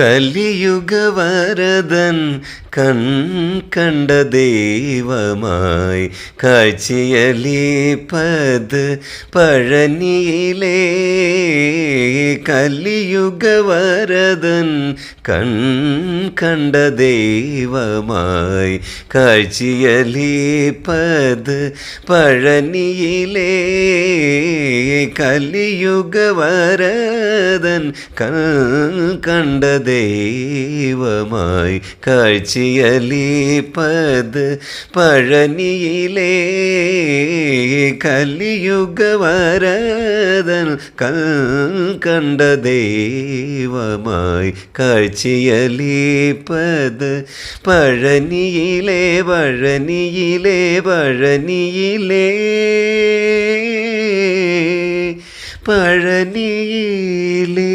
കലിയുഗവരതൻ കൺ കണ്ട ദൈവമായി കാഴ്ചയലിപ്പത് പഴനിയിലേ. കലിയുഗവരതൻ കൺ കണ്ട ദൈവമായി കാഴ്ചയലിപ്പത് പഴനിയിലേ. കലിയുഗവരതൻ കൺ കണ്ട ദൈവമായി കാഴ്ചയലിപ്പത് പഴനിയിലെ കലിയുഗവരതൻ കൽ കണ്ട ദൈവമായി കാഴ്ചയലിപ്പത് പഴനിയിലെ പഴനിയിലെ പഴനിയിലെ പഴനിയിലേ